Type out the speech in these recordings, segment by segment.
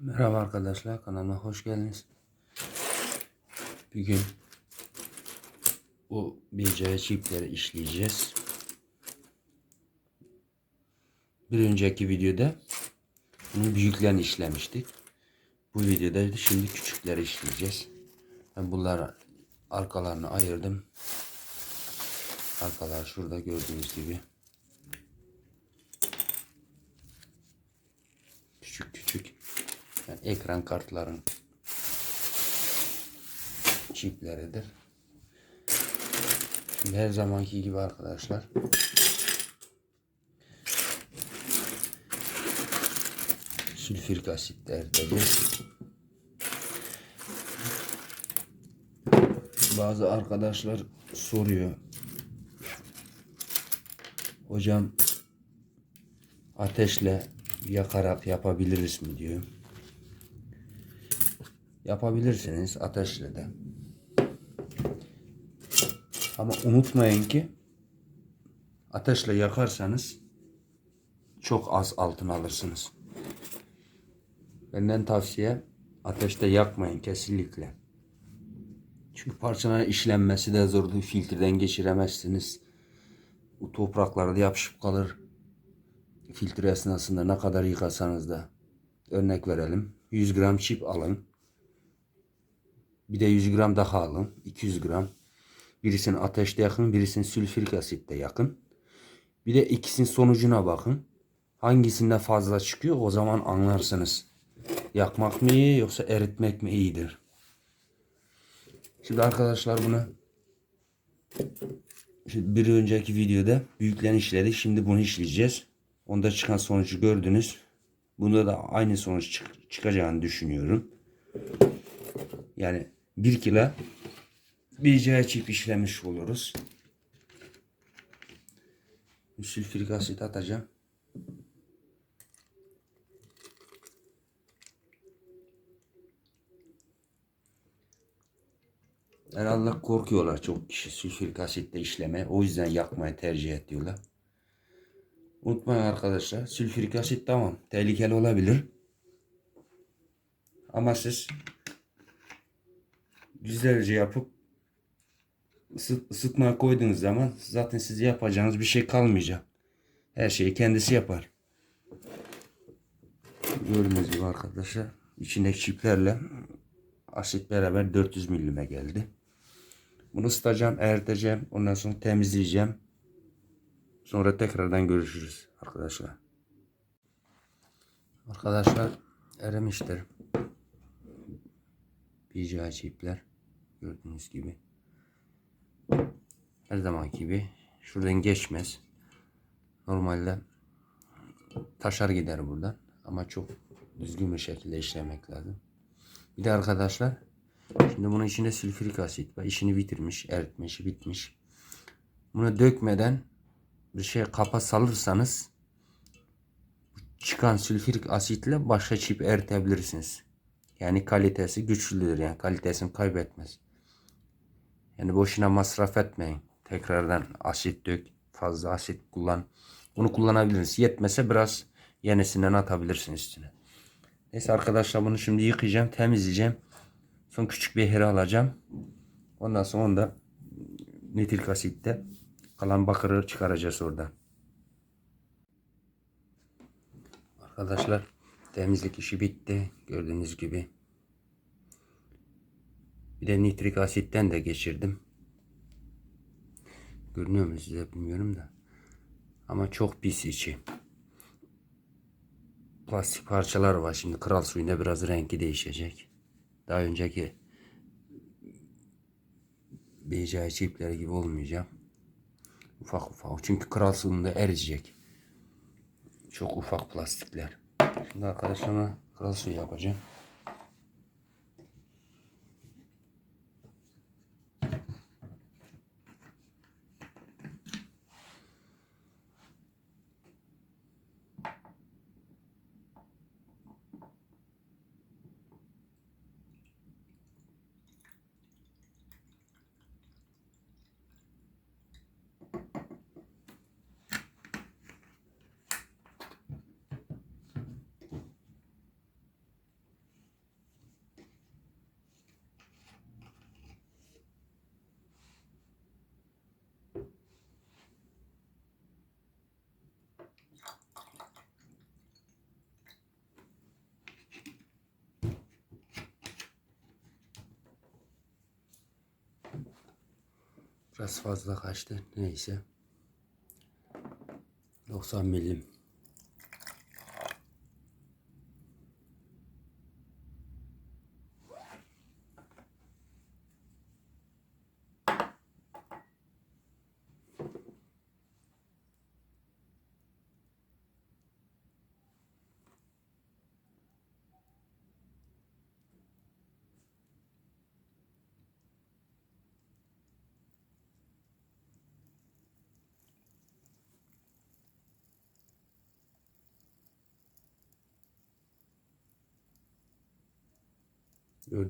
Merhaba arkadaşlar kanalıma hoş geldiniz. Bugün bu BC çipleri işleyeceğiz. Bir önceki videoda bunun büyüklerini işlemiştik. Bu videoda da şimdi küçükleri işleyeceğiz. Ben bunları arkalarını ayırdım. Arkalar şurada gördüğünüz gibi. Küçük küçük. Yani ekran kartların çipleridir. Her zamanki gibi arkadaşlar sülfürik asitlerdedir. Bazı arkadaşlar soruyor. Hocam ateşle yakarak yapabiliriz mi diyor. Yapabilirsiniz ateşle de. Ama unutmayın ki ateşle yakarsanız çok az altın alırsınız. Benden tavsiye ateşte yakmayın kesinlikle. Çünkü parçaların işlenmesi de zordur. Filtreden geçiremezsiniz. Bu topraklarda yapışıp kalır. Filtre esnasında ne kadar yıkasanız da. Örnek verelim. 100 gram çip alın. Bir de 100 gram daha alın. 200 gram. Birisini ateşte yakın, birisini sülfürik asitte yakın. Bir de ikisinin sonucuna bakın. Hangisinde fazla çıkıyor o zaman anlarsınız. Yakmak mı iyi yoksa eritmek mi iyidir? Şimdi arkadaşlar bunu şimdi bir önceki videoda büyüklerini işledik. Şimdi bunu işleyeceğiz. Onda çıkan sonucu gördünüz. Bunda da aynı sonuç çık- çıkacağını düşünüyorum. Yani 1 kilo bir çip işlemiş oluruz. Sülfürik asit atacağım. Herhalde korkuyorlar çok kişi sülfürik asitle işleme. O yüzden yakmayı tercih ediyorlar. Unutmayın arkadaşlar sülfürik asit tamam tehlikeli olabilir. Ama siz güzelce yapıp ısıt, ısıtmaya koyduğunuz zaman zaten siz yapacağınız bir şey kalmayacak. Her şeyi kendisi yapar. Gördüğünüz gibi arkadaşlar içindeki çiplerle asit beraber 400 milime geldi. Bunu ısıtacağım, eriteceğim. Ondan sonra temizleyeceğim. Sonra tekrardan görüşürüz arkadaşlar. Arkadaşlar erimiştir. BCA çipler gördüğünüz gibi. Her zaman gibi şuradan geçmez. Normalde taşar gider buradan ama çok düzgün bir şekilde işlemek lazım. Bir de arkadaşlar şimdi bunun içinde sülfürik asit var. İşini bitirmiş, eritmiş, bitmiş. Bunu dökmeden bir şey kapa salırsanız çıkan sülfürik asitle başka çip eritebilirsiniz. Yani kalitesi güçlüdür yani kalitesini kaybetmez. Yani boşuna masraf etmeyin. Tekrardan asit dök, fazla asit kullan. Bunu kullanabilirsiniz. Yetmese biraz yenisinden atabilirsiniz üstüne. Neyse arkadaşlar bunu şimdi yıkayacağım, temizleyeceğim. Son küçük bir here alacağım. Ondan sonra onu da nitrik asitte kalan bakırı çıkaracağız oradan. Arkadaşlar temizlik işi bitti. Gördüğünüz gibi. Bir de nitrik asitten de geçirdim. Görünüyor mu size bilmiyorum da. Ama çok pis içi. Plastik parçalar var. Şimdi kral suyunda biraz rengi değişecek. Daha önceki BCI çipleri gibi olmayacak. Ufak ufak. Çünkü kral suyunda eriyecek. Çok ufak plastikler. Şimdi arkadaşlarıma kral suyu yapacağım. Biraz fazla kaçtı. Neyse. 90 milim.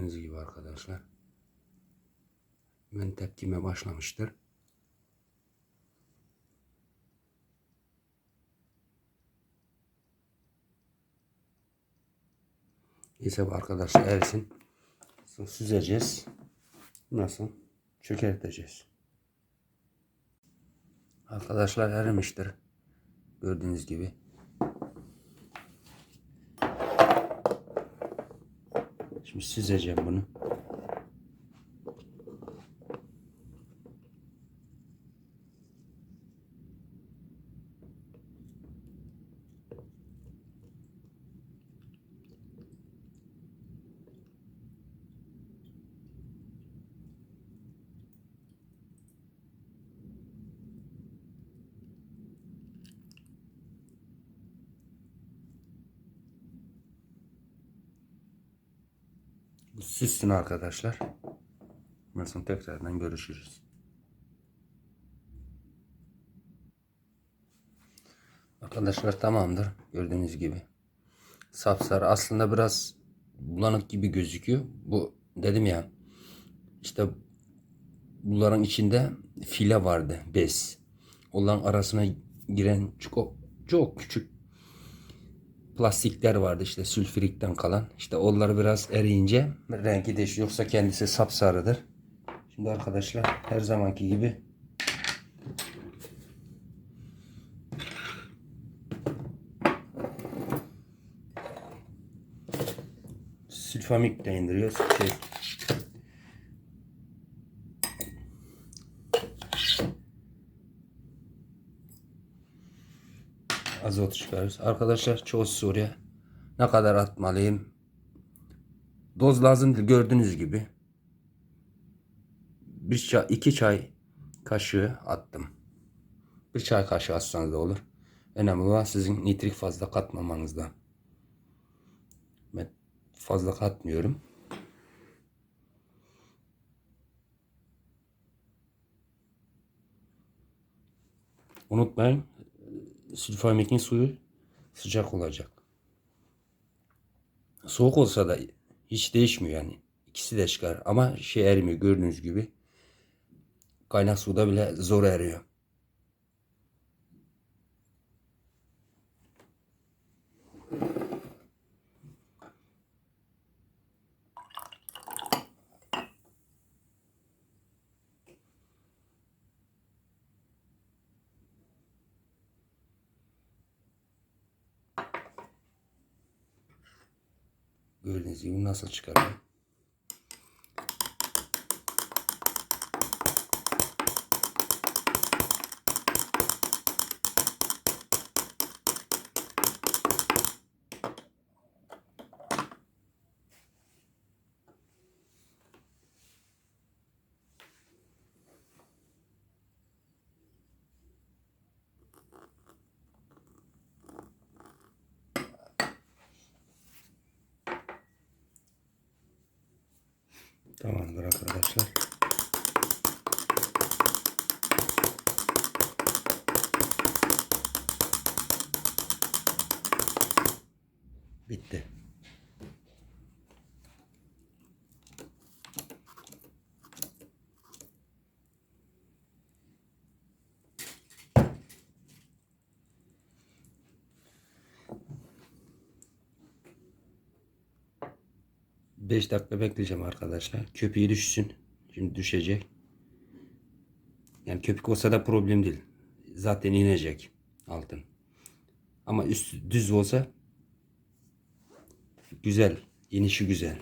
Gördüğünüz gibi arkadaşlar. Ben tepkime başlamıştır. Bu arkadaşlar erisin. Süzeceğiz. Nasıl? Çökerteceğiz. Arkadaşlar erimiştir. Gördüğünüz gibi. Şimdi süzeceğim bunu. Süssün arkadaşlar. Sonra tekrardan görüşürüz. Arkadaşlar tamamdır. Gördüğünüz gibi. Sapsarı aslında biraz bulanık gibi gözüküyor. Bu dedim ya işte bunların içinde file vardı bez. Onların arasına giren çok, çok küçük plastikler vardı işte sülfürikten kalan. İşte onları biraz eriyince rengi değişiyor. Yoksa kendisi sapsarıdır. Şimdi arkadaşlar her zamanki gibi sülfamik de indiriyoruz. Şey, azot çıkarıyoruz. Arkadaşlar çoğu soruya ne kadar atmalıyım? Doz lazım değil gördüğünüz gibi. Bir çay, iki çay kaşığı attım. Bir çay kaşığı atsanız da olur. Önemli olan sizin nitrik fazla katmamanızda. Ben fazla katmıyorum. Unutmayın sülfamikin suyu sıcak olacak. Soğuk olsa da hiç değişmiyor yani. İkisi de çıkar ama şey erimiyor gördüğünüz gibi. Kaynak suda bile zor eriyor. Gördüğünüz gibi nasıl Tamamdır arkadaşlar. Bitti. Beş dakika bekleyeceğim arkadaşlar. Köpüğü düşsün. Şimdi düşecek. Yani köpük olsa da problem değil. Zaten inecek altın. Ama üst düz olsa güzel. İnişi güzel.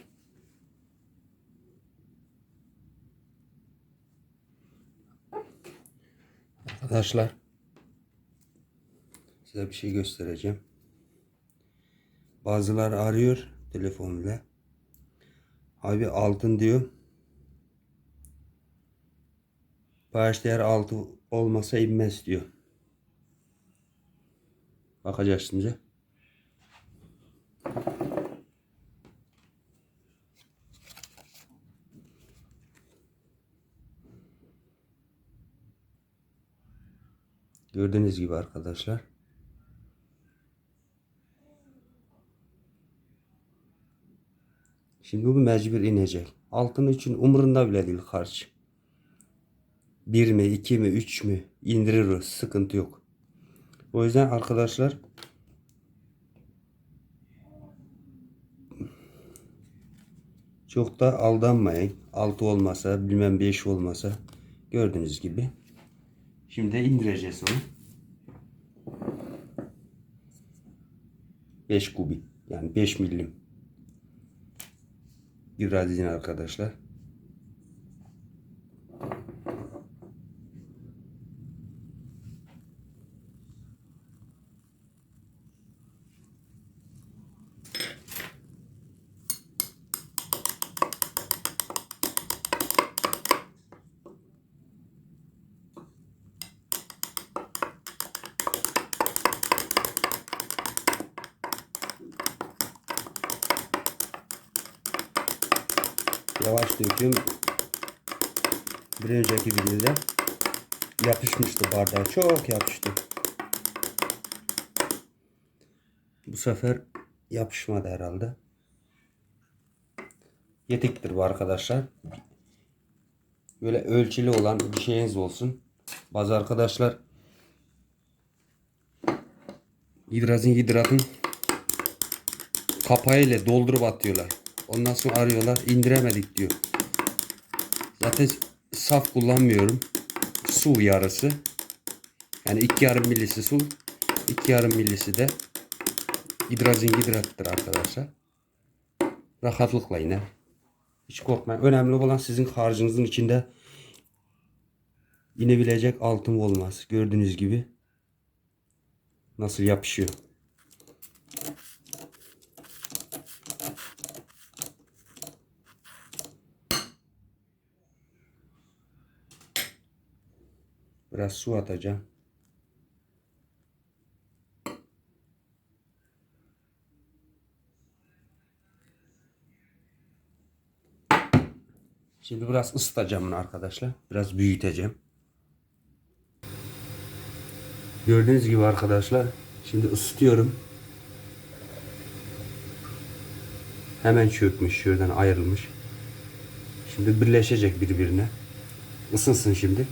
Arkadaşlar size bir şey göstereceğim. Bazıları arıyor telefonla. Abi altın diyor. Bağış değer altı olmasa inmez diyor. Bakacağız şimdi. Gördüğünüz gibi arkadaşlar. Şimdi bu mecbur inecek. Altın için umurunda bile değil karşı. Bir mi, iki mi, üç mü indirir Sıkıntı yok. O yüzden arkadaşlar çok da aldanmayın. Altı olmasa, bilmem beş olmasa gördüğünüz gibi. Şimdi indireceğiz onu. 5 kubi. Yani 5 milim. İzin arkadaşlar. Yavaş döküyorum. Bir önceki videoda bardağa. Çok yapıştı. Bu sefer yapışmadı herhalde. Yetiktir bu arkadaşlar. Böyle ölçülü olan bir şeyiniz olsun. Bazı arkadaşlar hidrazin hidratın kapağıyla doldurup atıyorlar. Ondan sonra arıyorlar indiremedik diyor. Zaten saf kullanmıyorum. Su yarısı. Yani iki yarım millisi su. iki yarım millisi de hidrazin hidrattır arkadaşlar. Rahatlıkla iner. Hiç korkmayın. Önemli olan sizin harcınızın içinde inebilecek altın olmaz. Gördüğünüz gibi nasıl yapışıyor. Biraz su atacağım. Şimdi biraz ısıtacağım bunu arkadaşlar. Biraz büyüteceğim. Gördüğünüz gibi arkadaşlar. Şimdi ısıtıyorum. Hemen çökmüş. Şuradan ayrılmış. Şimdi birleşecek birbirine. Isınsın şimdi.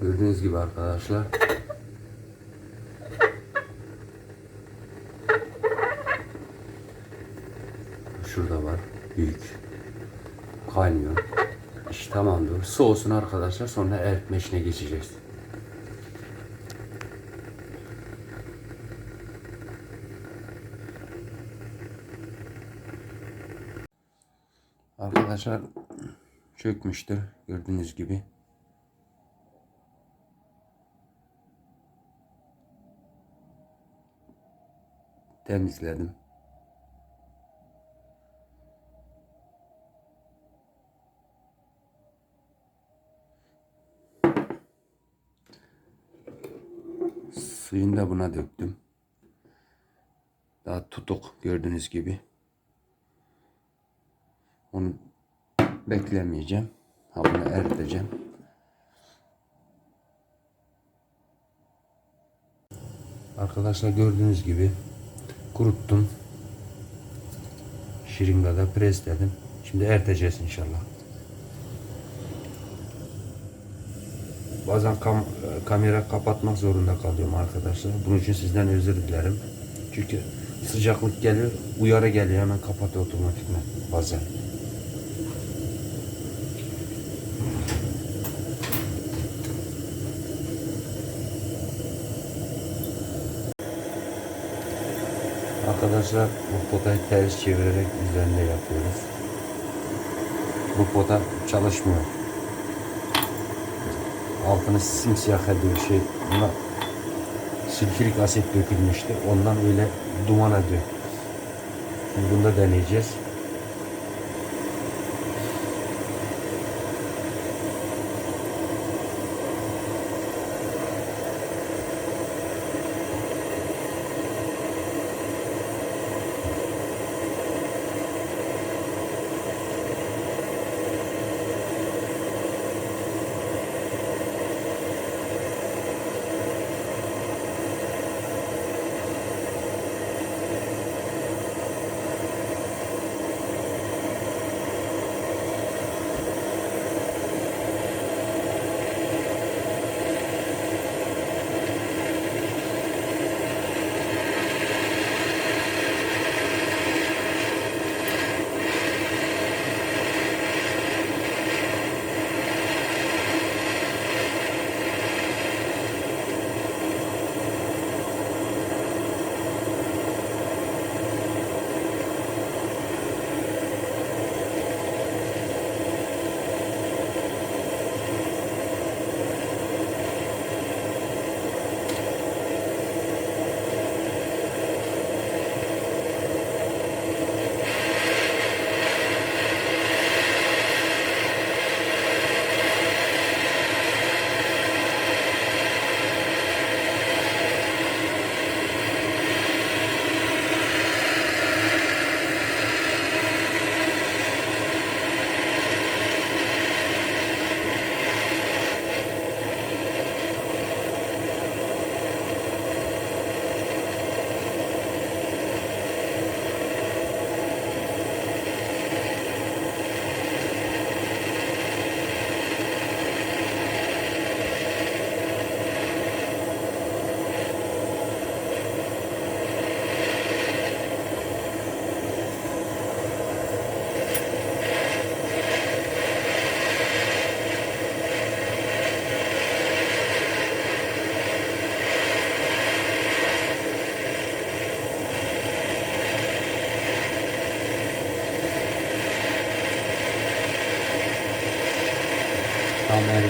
Gördüğünüz gibi arkadaşlar. Şurada var. Büyük. Kaynıyor. İş tamamdır. Soğusun arkadaşlar. Sonra eritme işine geçeceğiz. Arkadaşlar çökmüştür. Gördüğünüz gibi. temizledim. Da buna döktüm. Daha tutuk gördüğünüz gibi. Onu beklemeyeceğim. Ha bunu eriteceğim. Arkadaşlar gördüğünüz gibi kuruttum. Şiringada presledim. Şimdi eriteceğiz inşallah. Bazen kam kamera kapatmak zorunda kalıyorum arkadaşlar. Bunun için sizden özür dilerim. Çünkü sıcaklık geliyor, uyarı geliyor hemen kapatıyor otomatikman bazen. Arkadaşlar bu potayı ters çevirerek üzerinde yapıyoruz. Bu pota çalışmıyor. Altını simsiyah ediyor şey. Buna sülfürik asit dökülmüştü. Ondan öyle duman ediyor. Şimdi bunu da deneyeceğiz.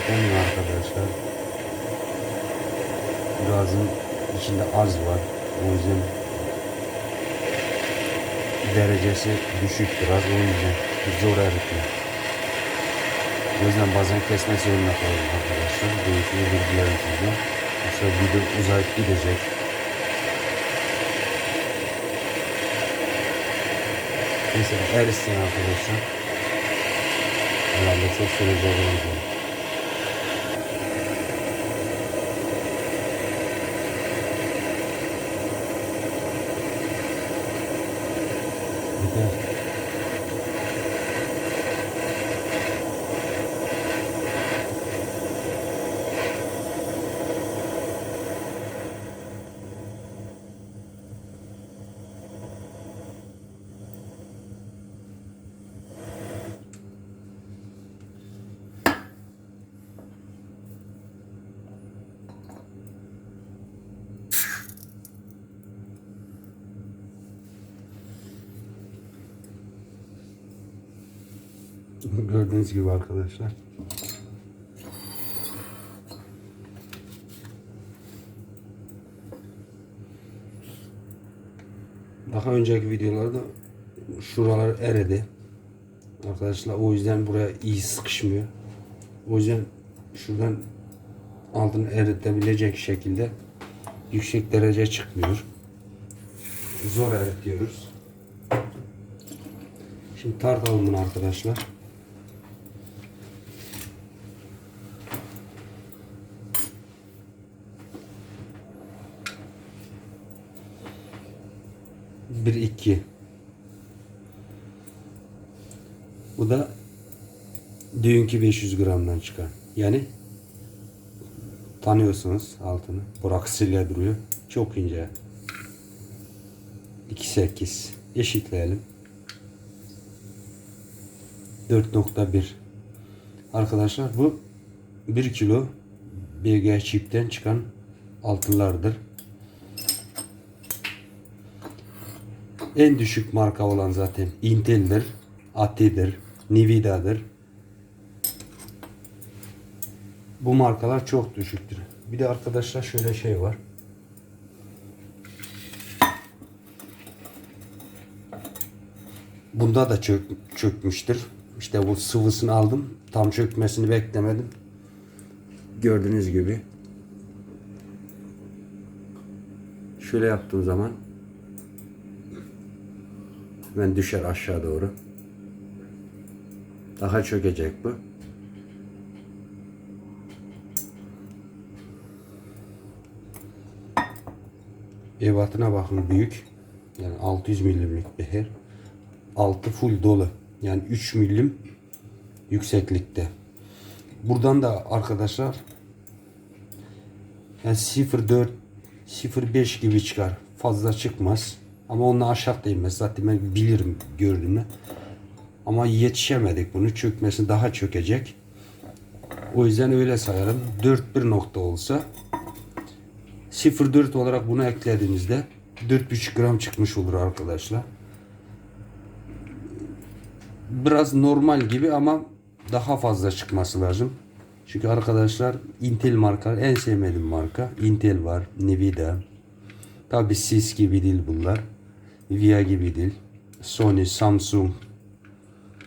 Eritlemiyor arkadaşlar. Gazın içinde az var. O yüzden derecesi düşük biraz. O yüzden zor eritiyor. O yüzden bazen kesme zorunda kalıyorum arkadaşlar. Değişiyor bilgilerim size. Yoksa video uzayıp gidecek. Mesela erisin arkadaşlar. Herhalde çok sürecek olacak. Thank. Gördüğünüz gibi arkadaşlar. Daha önceki videolarda şuralar eridi. Arkadaşlar o yüzden buraya iyi sıkışmıyor. O yüzden şuradan altını eritebilecek şekilde yüksek derece çıkmıyor. Zor eritiyoruz. Şimdi tartalım bunu arkadaşlar. Bir iki. Bu da dünkü 500 gramdan çıkan. Yani tanıyorsunuz altını. Boraksıyla duruyor. Çok ince. 2.8 eşitleyelim. 4.1 Arkadaşlar bu 1 kilo BG çipten çıkan altınlardır. en düşük marka olan zaten Intel'dir, Ati'dir, Nvidia'dır. Bu markalar çok düşüktür. Bir de arkadaşlar şöyle şey var. Bunda da çök, çökmüştür. İşte bu sıvısını aldım. Tam çökmesini beklemedim. Gördüğünüz gibi. Şöyle yaptığım zaman hemen düşer aşağı doğru. Daha çökecek bu. Ebatına bakın büyük. Yani 600 milimlik beher. Altı full dolu. Yani 3 milim yükseklikte. Buradan da arkadaşlar yani 0.4 0.5 gibi çıkar. Fazla çıkmaz. Ama onunla aşağı da inmez. Zaten ben bilirim gördüğümü. Ama yetişemedik bunu. Çökmesi daha çökecek. O yüzden öyle sayarım. 4.1 nokta olsa 0.4 olarak bunu eklediğimizde 4.5 gram çıkmış olur arkadaşlar. Biraz normal gibi ama daha fazla çıkması lazım. Çünkü arkadaşlar Intel marka en sevmediğim marka. Intel var, Nvidia. Tabi Sis gibi değil bunlar. Via gibi değil. Sony, Samsung,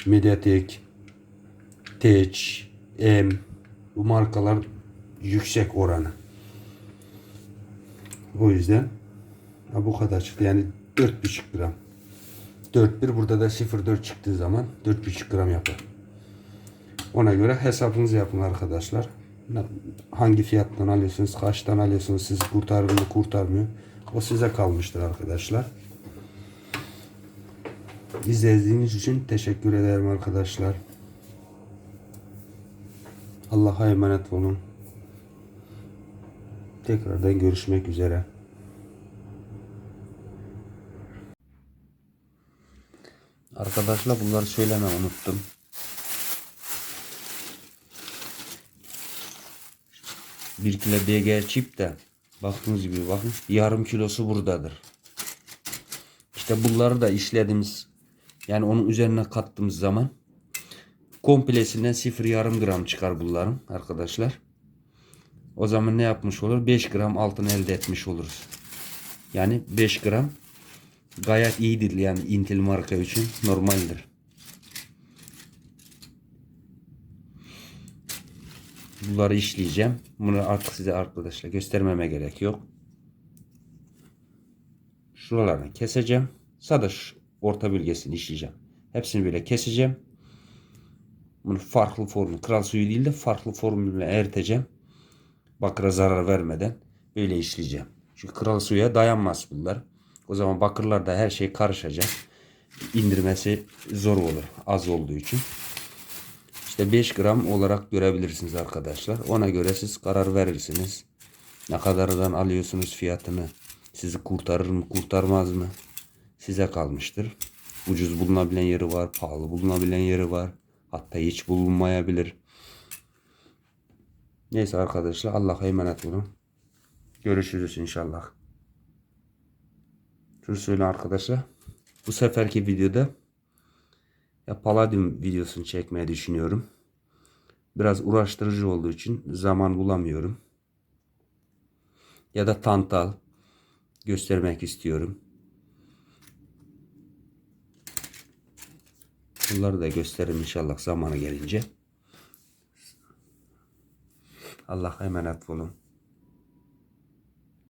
Mediatek, Tech, M bu markalar yüksek oranı. O yüzden ha, bu kadar çıktı. Yani 4,5 gram. 4,1 burada da 0,4 çıktığı zaman 4,5 gram yapar. Ona göre hesabınızı yapın arkadaşlar. Hangi fiyattan alıyorsunuz, kaçtan alıyorsunuz, sizi kurtarır mı, kurtarmıyor. O size kalmıştır arkadaşlar. İzlediğiniz için teşekkür ederim arkadaşlar. Allah'a emanet olun. Tekrardan görüşmek üzere. Arkadaşlar bunları söyleme unuttum. Bir kilo BG çip de baktığınız gibi bakın yarım kilosu buradadır. İşte bunları da işlediğimiz yani onun üzerine kattığımız zaman komplesinden 0 yarım gram çıkar bunların arkadaşlar. O zaman ne yapmış olur? 5 gram altın elde etmiş oluruz. Yani 5 gram gayet iyidir yani Intel marka için normaldir. Bunları işleyeceğim. Bunu artık size arkadaşlar göstermeme gerek yok. Şuralarını keseceğim. Sadece orta bölgesini işleyeceğim. Hepsini böyle keseceğim. Bunu farklı formül, kral suyu değil de farklı formülle eriteceğim. Bakıra zarar vermeden böyle işleyeceğim. Çünkü kral suya dayanmaz bunlar. O zaman bakırlarda her şey karışacak. İndirmesi zor olur az olduğu için. İşte 5 gram olarak görebilirsiniz arkadaşlar. Ona göre siz karar verirsiniz. Ne kadardan alıyorsunuz fiyatını. Sizi kurtarır mı kurtarmaz mı? Size kalmıştır. Ucuz bulunabilen yeri var. Pahalı bulunabilen yeri var. Hatta hiç bulunmayabilir. Neyse arkadaşlar Allah'a emanet olun. Görüşürüz inşallah. Şunu söyle arkadaşlar. Bu seferki videoda ya Palladium videosunu çekmeyi düşünüyorum. Biraz uğraştırıcı olduğu için zaman bulamıyorum. Ya da tantal göstermek istiyorum. Bunları da gösteririm inşallah zamanı gelince. Allah'a emanet olun.